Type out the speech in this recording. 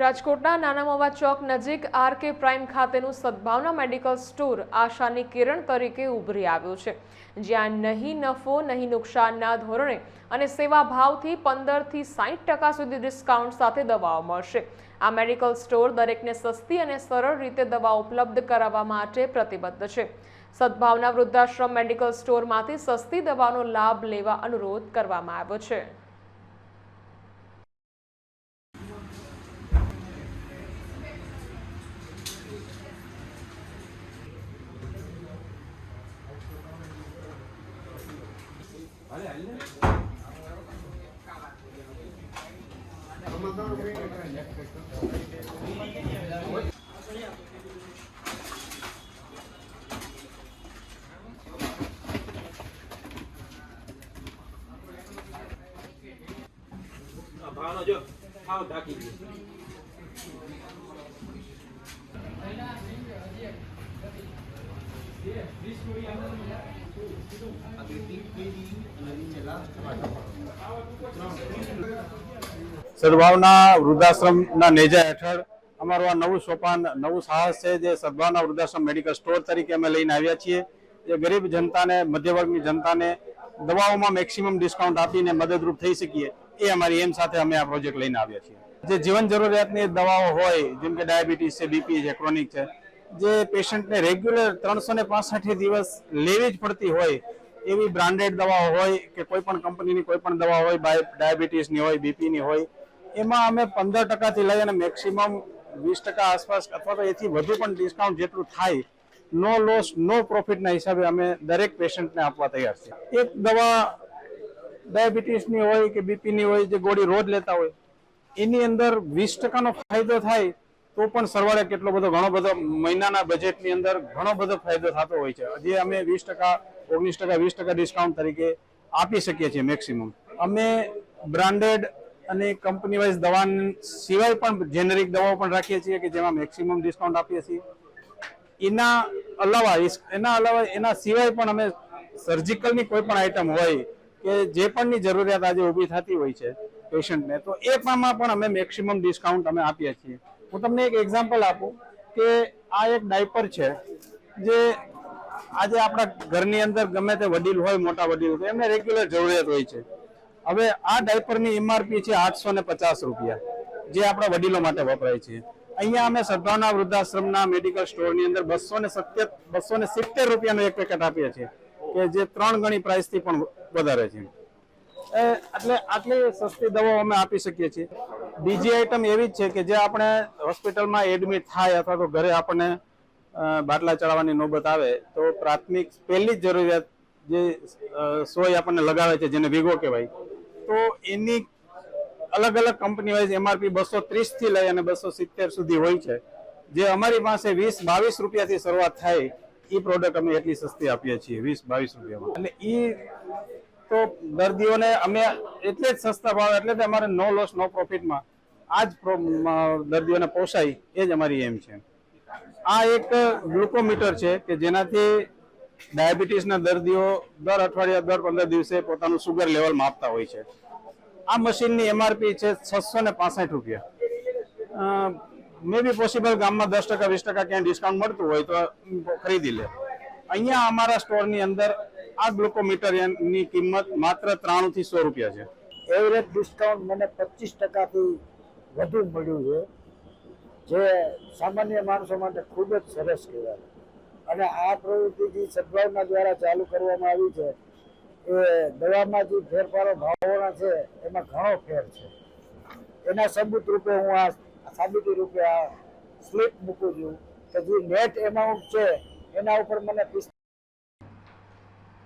રાજકોટના નાના મવા ચોક નજીક આર કે પ્રાઇમ ખાતેનું સદભાવના મેડિકલ સ્ટોર આશાની કિરણ તરીકે ઉભરી આવ્યું છે. જ્યાં નહીં નફો, નહીં નુકસાનના ધોરણે અને સેવા ભાવથી પંદરથી સાહીઠ ટકા સુધી ડિસ્કાઉન્ટ સાથે દવાઓ મળશે. આ મેડિકલ સ્ટોર દરેકને સસ્તી અને સરળ રીતે દવા ઉપલબ્ધ કરાવવા માટે પ્રતિબદ્ધ છે. સદભાવના વૃદ્ધાશ્રમ મેડિકલ સ્ટોરમાંથી સસ્તી દવાનો લાભ લેવા અનુરોધ કરવામાં આવ્યો છે. ભાવનો જો સાવ ઢાંકી ગયો સદભાવના વૃદ્ધાશ્રમના નેજા હેઠળ અમારું આ નવું સોપાન, નવું સાહસ છે જે સદભાવના વૃદ્ધાશ્રમ મેડિકલ સ્ટોર તરીકે અમે લઈને આવ્યા છીએ. જે ગરીબ જનતાને, મધ્યવર્ગની જનતાને દવાઓમાં મેક્સિમમ ડિસ્કાઉન્ટ આપીને મદદરૂપ થઈ શકીએ એ અમારી એમ સાથે અમે આ પ્રોજેક્ટ લઈને આવ્યા છીએ. જે જીવન જરૂરિયાતની દવાઓ હોય, જેમ કે ડાયાબિટીસ છે, બીપી છે ક્રોનિક છે જે પેશન્ટને રેગ્યુલર ત્રણસો ને દિવસ લેવી જ પડતી હોય, એવી બ્રાન્ડેડ દવાઓ હોય કે કોઈ પણ કંપનીની કોઈ પણ દવા હોય ડાયાબિટીસની હોય, બીપીની હોય, એમાં અમે પંદર ટકાથી લઈ અને મેક્સિમમ વીસ ટકા આસપાસ અથવા તો એથી વધુ પણ ડિસ્કાઉન્ટ જેટલું થાય, નો લોસ નો પ્રોફિટના હિસાબે અમે દરેક પેશન્ટને આપવા તૈયાર છે એક દવા ડાયાબિટીસની હોય કે બીપીની હોય, જે ગોળી રોજ લેતા હોય, એની અંદર વીસ ટકાનો ફાયદો થાય તો પણ સરવાળે કેટલો બધો ઘણો બધો મહિનાના બજેટની અંદર ઘણો બધો ફાયદો થતો હોય છે. જે અમે વીસ ટકા, ઓગણીસ ટકા, વીસ ટકા ડિસ્કાઉન્ટ તરીકે આપી શકીએ છીએ મેક્સિમમ અમે બ્રાન્ડેડ અને કંપની વાઇઝ દવા સિવાય પણ જેનરિક દવાઓ પણ રાખીએ છીએ કે જેમાં મેક્સિમમ ડિસ્કાઉન્ટ આપીએ છીએ. એના અલાવા એના અલાવા, એના સિવાય પણ અમે સર્જિકલની કોઈ પણ આઈટમ હોય કે જે પણની જરૂરિયાત આજે ઊભી થતી હોય છે પેશન્ટને તો એ પણમાં પણ અમે મેક્સિમમ ડિસ્કાઉન્ટ અમે આપીએ છીએ. હું તમને એક એક્ઝામ્પલ આપું કે આ એક ડાયપર છે, જે આજે આપણા ઘરની અંદર ગમે તે વડીલ હોય, મોટા વડીલ હોય, એમને રેગ્યુલર જરૂરિયાત હોય છે. હવે આ ડાયપરની એમઆરપી છે આઠસો ને પચાસ રૂપિયા, જે આપણા વડીલો માટે વપરાય છે. અહીંયા અમે સદભાવના વૃદ્ધાશ્રમના મેડિકલ સ્ટોરની અંદર બસો ને સત્ય બસો ને સિત્તેર રૂપિયાનું એક પેકેટ આપીએ છીએ, કે જે ત્રણ ગણી પ્રાઇસથી પણ વધારે છે. એટલે આટલી સસ્તી દવાઓ અમે આપી શકીએ છીએ. બીજી આઈટમ એવી જ છે કે જે આપણે હોસ્પિટલમાં એડમિટ થાય અથવા તો ઘરે આપણને બાટલા ચડાવવાની નોબત આવે, તો પ્રાથમિક પહેલી જ જરૂરિયાત જે સોય આપણને લગાવે છે, જેને વિગો કહેવાય, તો એની અલગ અલગ કંપની વાઇઝ એમઆરપી બસો ત્રીસથી લઈ અને બસો સિત્તેર સુધી હોય છે. જે અમારી પાસે વીસ બાવીસ રૂપિયાથી શરૂઆત થાય એ પ્રોડક્ટ અમે એટલી સસ્તી આપીએ છીએ, વીસ બાવીસ રૂપિયામાં. એટલે એ તો દર્દીઓને અમે એટલે જ સસ્તા ભાવ, એટલે જ અમારે નો લોસ નો પ્રોફિટમાં આ જ દર્દીઓને પોસાય, એ જ અમારી એમ છે. આ એક ગ્લુકોમીટર છે કે જેનાથી ડાયાબિટીસના દર્દીઓ દર અઠવાડિયા, દર પંદર દિવસે પોતાનું સુગર લેવલ માપતા હોય છે. આ મશીનની એમઆરપી છે છસો ને પાસઠ રૂપિયા. મે બી પોસિબલ ગામમાં દસ ટકા, વીસ ટકા ક્યાંય ડિસ્કાઉન્ટ મળતું હોય તો ખરીદી લે. અહીંયા અમારા સ્ટોરની અંદર આ ગ્લુકોમીટરની કિંમત માત્ર ત્રાણું થી સો રૂપિયા છે. એવરેજ ડિસ્કાઉન્ટ મને પચીસ ટકાથી વધુ મળ્યું છે, જે સામાન્ય માણસો માટે ખૂબ જ સરસ કહેવાય. અને આ પ્રવૃત્તિ જે સદભાવના દ્વારા ચાલુ કરવામાં આવી છે, એ દવામાં જે ફેરફારો ભાવોના છે, એમાં ઘણો ફેર છે. એના સબૂત રૂપે હું આ સાબિતી રૂપે આ સ્લીપ મૂકું છું કે જે નેટ એમાઉન્ટ છે, એના ઉપર મને